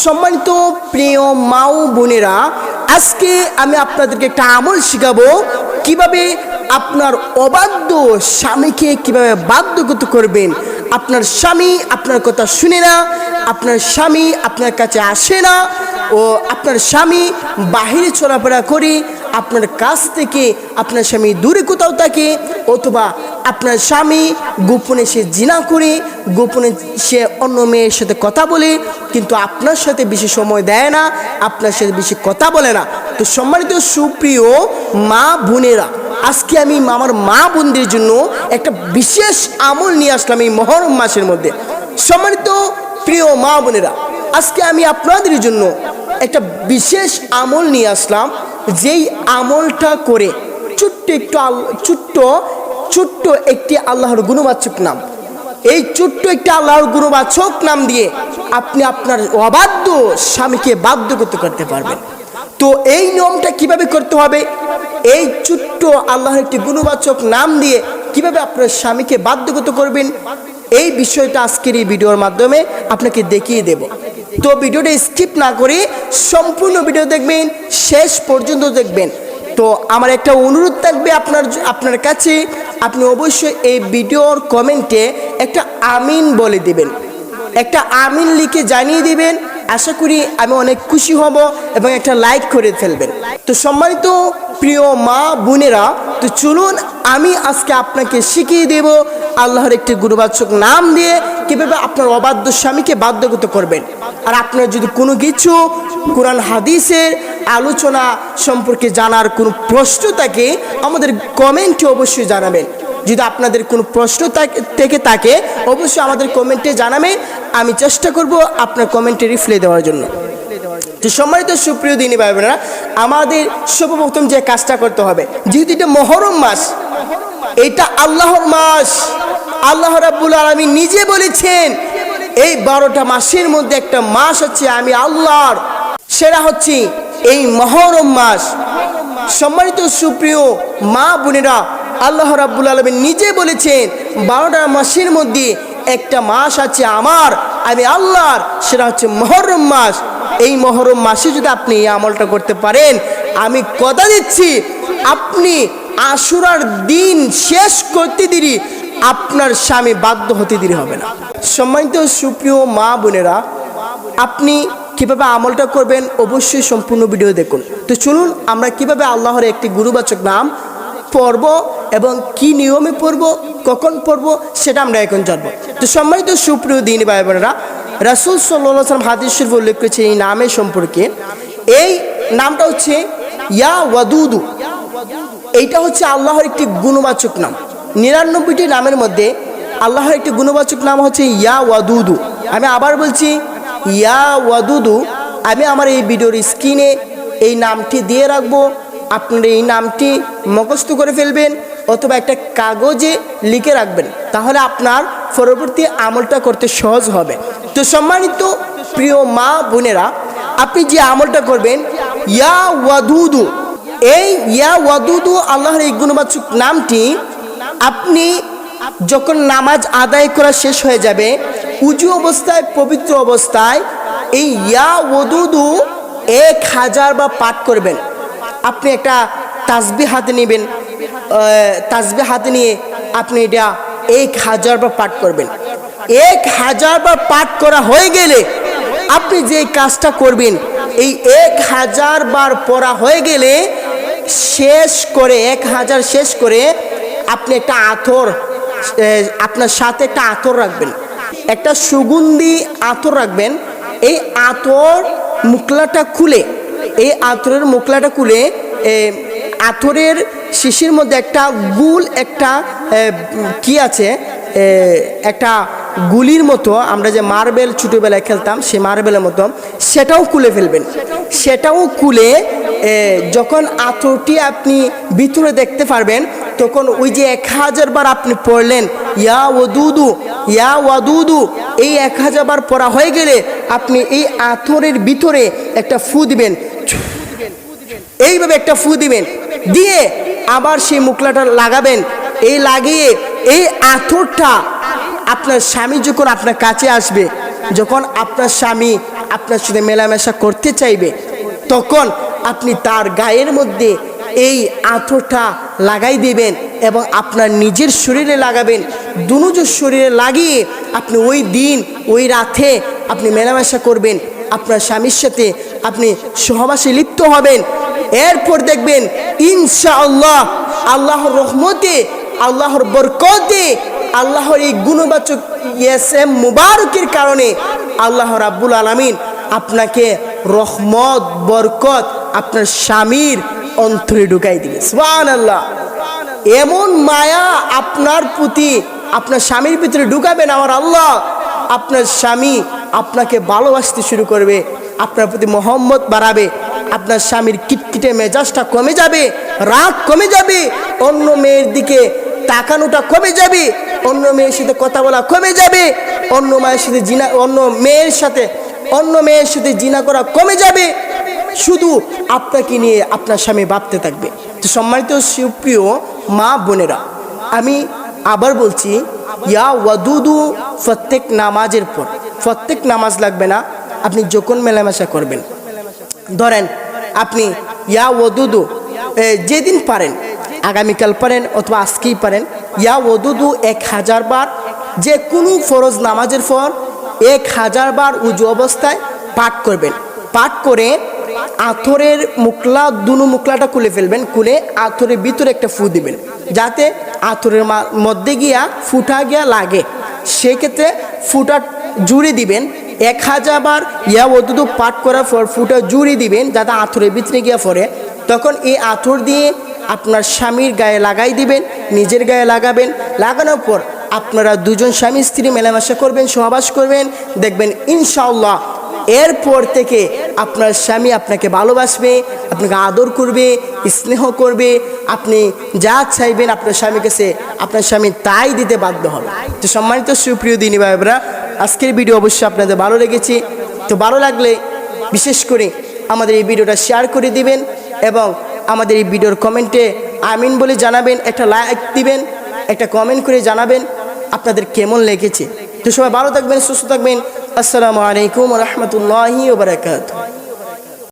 সম্মানিত প্রিয় মা ও বোনেরা, আজকে আমি আপনাদেরকে একটা আমল শিখাবো, কীভাবে আপনার অবাধ্য স্বামীকে কীভাবে বাধ্যগত করবেন। আপনার স্বামী আপনার কথা শুনে না, আপনার স্বামী আপনার কাছে আসে না, ও আপনার স্বামী বাহিরে চলাফেরা করে আপনার কাছ থেকে আপনার স্বামী দূরে কোথাও থাকে, অথবা আপনার স্বামী গোপনে সে জিনা করে, গোপনে সে অন্য মেয়ের সাথে কথা বলে, কিন্তু আপনার সাথে বেশি সময় দেয় না, আপনার সাথে বেশি কথা বলে না। তো সম্মানিত সুপ্রিয় মা বোনেরা, আজকে আমি আমার মা বোনদের জন্য একটা বিশেষ আমল নিয়ে আসলাম এই মহরম মাসের মধ্যে। সম্মানিত প্রিয় মা বোনেরা, আজকে আমি আপনাদের জন্য একটা বিশেষ আমল নিয়ে আসলাম। যেই আমলটা করে ছোট্ট একটু ছোট্ট ছোট্ট একটি আল্লাহর গুণবাচক নাম। এই ছোট্ট একটি আল্লাহর গুণবাচক নাম দিয়ে আপনি আপনার অবাধ্য স্বামীকে বাধ্য করতে করতে পারবেন। তো এই নিয়মটা কীভাবে করতে হবে? এই ছোট্ট আল্লাহর একটি গুণবাচক নাম দিয়ে কীভাবে আপনার স্বামীকে বাধ্যগত করবেন? এই বিষয়টা আজকের এই ভিডিওর মাধ্যমে আপনাকে দেখিয়ে দেব। তো ভিডিওটা স্কিপ না করে সম্পূর্ণ ভিডিও দেখবেন, শেষ পর্যন্ত দেখবেন। তো আমার একটা অনুরোধ থাকবে আপনার আপনার কাছে, আপনি অবশ্যই এই ভিডিওর কমেন্টে একটা আমিন বলে দিবেন। একটা আমিন লিখে জানিয়ে দিবেন আশা করি আমি অনেক খুশি হব এবং একটা লাইক করে ফেলবেন। তো সম্মানিত প্রিয় মা বোনেরা, তো চলুন আমি আজকে আপনাকে শিখিয়ে দেব আল্লাহর একটি গুরুবাচক নাম দিয়ে কীভাবে আপনার অবাধ্য স্বামীকে বাধ্যগত করবেন। আর আপনার যদি কোনো কিছু কোরআন হাদিসের আলোচনা সম্পর্কে জানার কোনো প্রশ্ন থাকে, আমাদের কমেন্টে অবশ্যই জানাবেন। যদি আপনাদের কোনো প্রশ্ন থেকে থাকে, অবশ্যই আমাদের কমেন্টে জানাবেন আমি চেষ্টা করব আপনার কমেন্টে রিপ্লাই দেওয়ার জন্য। তো সম্মানিত সুপ্রিয় দিনী ভাই বোনেরা আমাদের সর্বপ্রথম যে কাজটা করতে হবে, যেহেতু এটা মহরম মাস, এটা আল্লাহর মাস। আল্লাহ রাব্বুল আলমী নিজে বলেছেন, এই বারোটা মাসের মধ্যে একটা মাস হচ্ছে আমি আল্লাহর সেরা হচ্ছে এই মহরম মাস। সম্মানিত সুপ্রিয় মা বোনেরা আল্লাহ রাব্বুল আলমী নিজে বলেছেন, বারোটা মাসের মধ্যে একটা মাস আছে আমার, আমি আল্লাহর, সেটা হচ্ছে মহরম মাস। এই মহরম মাসে যদি আপনি এই আমলটা করতে পারেন, আমি কথা দিচ্ছি, আপনি আশুরার দিন শেষ করতে দেরি, আপনার স্বামী বাধ্য হতে দেরি হবে না। সম্মানিত সুপ্রিয় মা বোনেরা, আপনি কীভাবে আমলটা করবেন অবশ্যই সম্পূর্ণ ভিডিও দেখুন। তো চলুন, আমরা কীভাবে আল্লাহর একটি গুরুবাচক নাম পড়ব এবং কি নিয়মে পড়ব, কখন পড়ব, সেটা আমরা এখন জানব। তো সম্মানিত সুপ্রিয় দিন ভাই বোনেরা রাসুল সাল্লাম হাদিস শরীফ উল্লেখ করেছে এই নামের সম্পর্কে। এই নামটা হচ্ছে ইয়া ওয়াদুদু। এইটা হচ্ছে আল্লাহর একটি গুণবাচক নাম। নিরানব্বইটি নামের মধ্যে আল্লাহর একটি গুণবাচক নাম হচ্ছে ইয়া ওয়াদুদু। আমি আবার বলছি, ইয়া ওয়াদুদু, আমি আমার এই ভিডিওর স্ক্রিনে এই নামটি দিয়ে রাখব। আপনারা এই নামটি মুখস্থ করে ফেলবেন। অথবা একটা কাগজে লিখে রাখবেন, তাহলে আপনার পরবর্তী আমলটা করতে সহজ হবে। তো সম্মানিত প্রিয় মা বোনেরা, আপনি যে আমলটা করবেন, ইয়া ওয়াদুদু, এই ইয়া ওয়াদুদু আল্লাহর এই গুণবাচক নামটি আপনি যখন নামাজ আদায় করা শেষ হয়ে যাবে, উঁচু অবস্থায়, পবিত্র অবস্থায় এই ইয়া ওদুদু এক হাজার বা পাঠ করবেন। আপনি একটা তাসবি হাতে নেবেন তাসবি হাতে নিয়ে আপনি এটা এক হাজার বার পাঠ করবেন। এক হাজার বার পাঠ করা হয়ে গেলে আপনি যে কাজটা করবেন এই এক হাজার বার পড়া হয়ে গেলে শেষ করে এক হাজার শেষ করে আপনি একটা আথর আপনার সাথে একটা আথর রাখবেন। একটা সুগন্ধি আথর রাখবেন। এই আথর মুকলাটা খুলে এই আথরের মুকলাটা খুলে এ, আথরের শিশির মধ্যে একটা গুল একটা কি আছে একটা গুলির মতো আমরা যে মার্বেল ছোটোবেলায় খেলতাম সে মার্বেলের মতো সেটাও খুলে ফেলবেন। সেটাও এ, যখন আতরটি আপনি ভিতরে দেখতে পারবেন তখন ওই যে এক হাজার বার আপনি পড়লেন ইয়া ওদুদু ইয়া ওয়াদুদু এই এক হাজার বার পড়া হয়ে গেলে আপনি এই আথরের ভিতরে একটা ফু দিবেন। এইভাবে একটা ফু দিবেন। দিয়ে আবার সেই মুকলাটা লাগাবেন। এই লাগিয়ে এই আঁথরটা আপনার স্বামী যখন আপনার কাছে আসবে, যখন আপনার স্বামী আপনার সাথে মেলামেশা করতে চাইবে, তখন আপনি তার গায়ের মধ্যে এই আঁথরটা লাগাই দেবেন এবং আপনার নিজের শরীরে লাগাবেন। দুনুজোর শরীরে লাগিয়ে আপনি ওই দিন, ওই রাতে আপনি মেলামেশা করবেন। আপনার স্বামীর সাথে আপনি সহবাসে লিপ্ত হবেন। এরপর দেখবেন, ইনশাআল্লাহ, আল্লাহর রহমতে, আল্লাহর বরকতে, আল্লাহর এই গুণবাচক এস এম মুবারকের কারণে আল্লাহ রাব্বুল আলামিন আপনাকে রহমত, বরকত আপনার স্বামীর অন্তরে ঢুকাই দিবে। সুবহান আল্লাহ এমন মায়া আপনার প্রতি, আপনার স্বামীর ভিতরে ঢুকাবেন আমার আল্লাহ। আপনার স্বামী আপনাকে ভালোবাসতে শুরু করবে, আপনার প্রতি মোহাম্মত বাড়াবে আপনার স্বামীর কিটকিটে মেজাজটা কমে যাবে, রাগ কমে যাবে, অন্য মেয়ের দিকে তাকানোটা কমে যাবে, অন্য মেয়ের সাথে কথা বলা কমে যাবে, অন্য মায়ের সাথে জিনা, অন্য মেয়ের সাথে, অন্য মেয়ের সাথে জিনা করা কমে যাবে। শুধু আপনাকে নিয়ে আপনার স্বামী ভাবতে থাকবে। তো সম্মানিত সুপ্রিয় মা বোনেরা, আমি আবার বলছি, ইয়া ওয়াদুদু প্রত্যেক নামাজের পর প্রত্যেক নামাজ লাগবে না, আপনি যখন মেলামেশা করবেন। ধরেন আপনি ইয়া ওদুদু যেদিন পারেন, আগামীকাল পারেন অথবা আজকেই পারেন, ইয়া ওদুদু এক হাজার বার, যে কোনো ফরজ নামাজের পর এক হাজার বার উজু অবস্থায় পাঠ করবেন। পাঠ করে আথরের মুকলা দুনু মুকলাটা খুলে ফেলবেন, খুলে আথরের ভিতরে একটা ফু দিবেন, যাতে আথরের মধ্যে গিয়া ফুটা গিয়া লাগে। সেক্ষেত্রে ফুটা জুড়ে দিবেন এক হাজার বার ইয়া ওদুদু পাঠ করার পর ফুটা জুড়ে দিবেন, যাতে আথরের ভিতরে গিয়া পড়ে। তখন এই আথর দিয়ে আপনার স্বামীর গায়ে লাগাই দিবেন, নিজের গায়ে লাগাবেন। লাগানোর পর আপনারা দুজন স্বামী স্ত্রী মেলামেশা করবেন, সহবাস করবেন, দেখবেন ইনশাআল্লাহ এরপর থেকে আপনার স্বামী আপনাকে ভালোবাসবে, আপনাকে আদর করবে, স্নেহ করবে, আপনি যা চাইবেন আপনার স্বামীর কাছে, আপনার স্বামী তাই দিতে বাধ্য হবে। তো সম্মানিত সুপ্রিয় দিনী ভাইবরা আজকের ভিডিও অবশ্যই আপনাদের ভালো লেগেছে। তো ভালো লাগলে বিশেষ করে আমাদের এই ভিডিওটা শেয়ার করে দিবেন এবং আমাদের এই ভিডিওর কমেন্টে আমিন বলে জানাবেন, একটা লাইক দিবেন, একটা কমেন্ট করে জানাবেন আপনাদের কেমন লেগেছে। তো সবাই ভালো থাকবেন, সুস্থ থাকবেন। আসসালামু আলাইকুম রহমতুল্লাহি ওবরাকাত